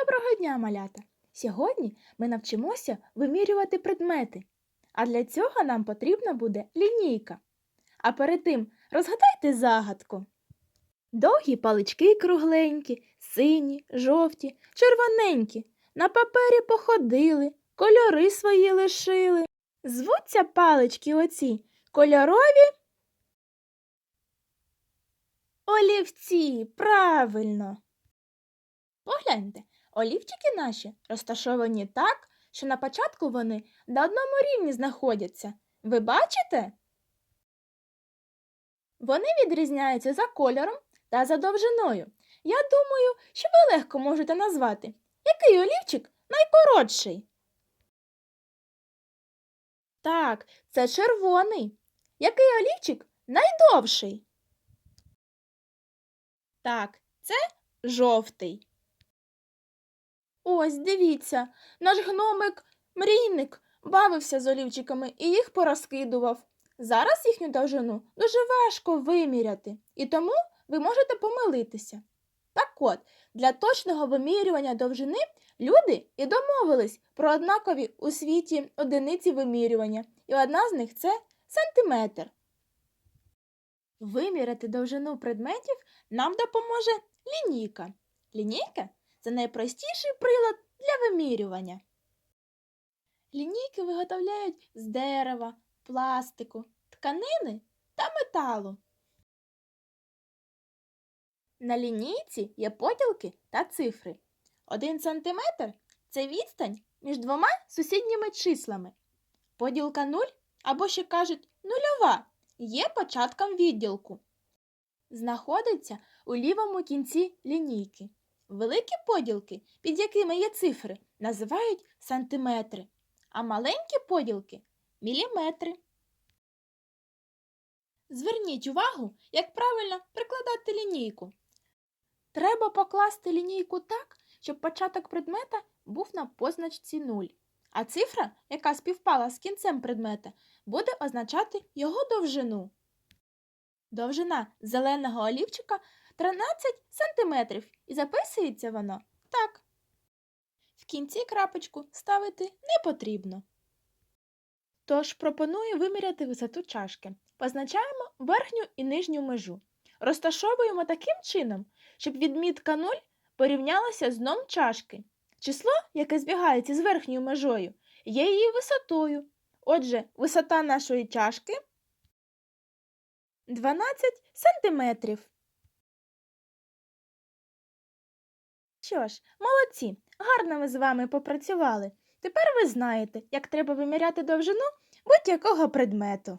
Доброго дня, малята! Сьогодні ми навчимося вимірювати предмети. А для цього нам потрібна буде лінійка. А перед тим розгадайте загадку. Довгі палички кругленькі, сині, жовті, червоненькі. На папері походили, кольори свої лишили. Звуться палички оці кольорові. Олівці, правильно. Погляньте, олівчики наші розташовані так, що на початку вони на одному рівні знаходяться. Ви бачите? Вони відрізняються за кольором та за довжиною. Я думаю, що ви легко можете назвати, який олівчик найкоротший. Так, це червоний. Який олівчик найдовший? Так, це жовтий. Ось, дивіться, наш гномик мрійник бавився з олівчиками і їх порозкидував. Зараз їхню довжину дуже важко виміряти, і тому ви можете помилитися. Так от, для точного вимірювання довжини люди і домовились про однакові у світі одиниці вимірювання, і одна з них це сантиметр. Виміряти довжину предметів нам допоможе лінійка. Лінійка це найпростіший прилад для вимірювання. Лінійки виготовляють з дерева, пластику, тканини та металу. На лінійці є поділки та цифри. Один сантиметр це відстань між двома сусідніми числами. Поділка 0 або ще кажуть нульова є початком відділку. Знаходиться у лівому кінці лінійки. Великі поділки, під якими є цифри, називають сантиметри, а маленькі поділки міліметри. Зверніть увагу, як правильно прикладати лінійку. Треба покласти лінійку так, щоб початок предмета був на позначці 0, а цифра, яка співпала з кінцем предмета, буде означати його довжину. Довжина зеленого олівчика 13 см і записується воно так. В кінці крапочку ставити не потрібно. Тож пропоную виміряти висоту чашки. Позначаємо верхню і нижню межу. Розташовуємо таким чином, щоб відмітка 0 порівнялася з дном чашки. Число, яке збігається з верхньою межою, є її висотою. Отже, висота нашої чашки 12 сантиметрів. Що ж, молодці, гарно ми з вами попрацювали. Тепер ви знаєте, як треба виміряти довжину будь-якого предмету.